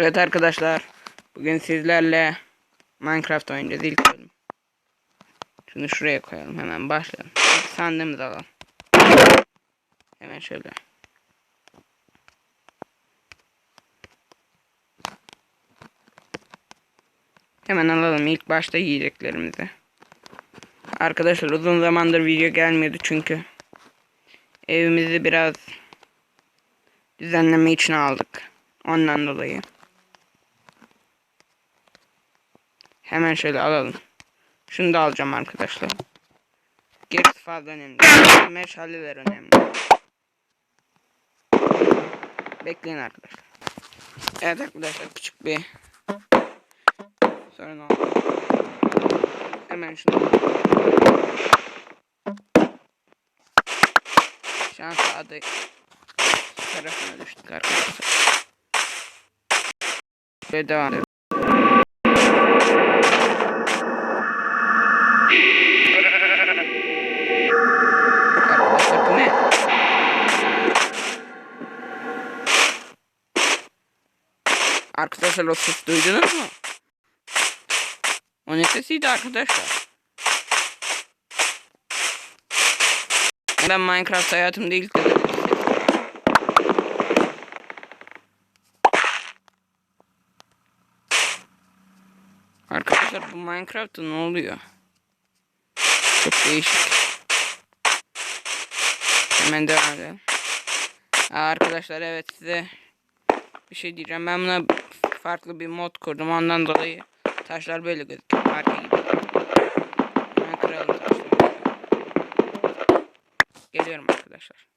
Evet arkadaşlar. Bugün sizlerle Minecraft oynayacağız ilk bölüm. Şunu şuraya koyalım hemen başlayalım. İlk sandığımızı alalım. Hemen şöyle. Hemen alalım ilk başta yiyeceklerimizi. Arkadaşlar uzun zamandır video gelmiyordu çünkü evimizi biraz düzenleme için aldık. Ondan dolayı. Hemen şöyle alalım. Şunu da alacağım arkadaşlar. Gerisi fazla önemli. Meşaleler önemli. Bekleyin arkadaşlar. Evet arkadaşlar küçük bir sorun oldu. Hemen şunu Şansa adı tarafına düştük arkadaşlar. Böyle devam edelim. Arkadaşlar bu ne? Arkadaşlar o ses duydunuz mu? O ne sesiydi arkadaşlar? Ben Minecraft hayatımda ilk ses. Arkadaşlar bu Minecraft'ta ne oluyor? Çok değişik. Hemen devam Arkadaşlar evet size bir şey diyeceğim. Ben buna farklı bir mod kurdum. Ondan dolayı taşlar böyle gözüküyor. Marka gibi. Hemen kıralım taşları. Geliyorum arkadaşlar.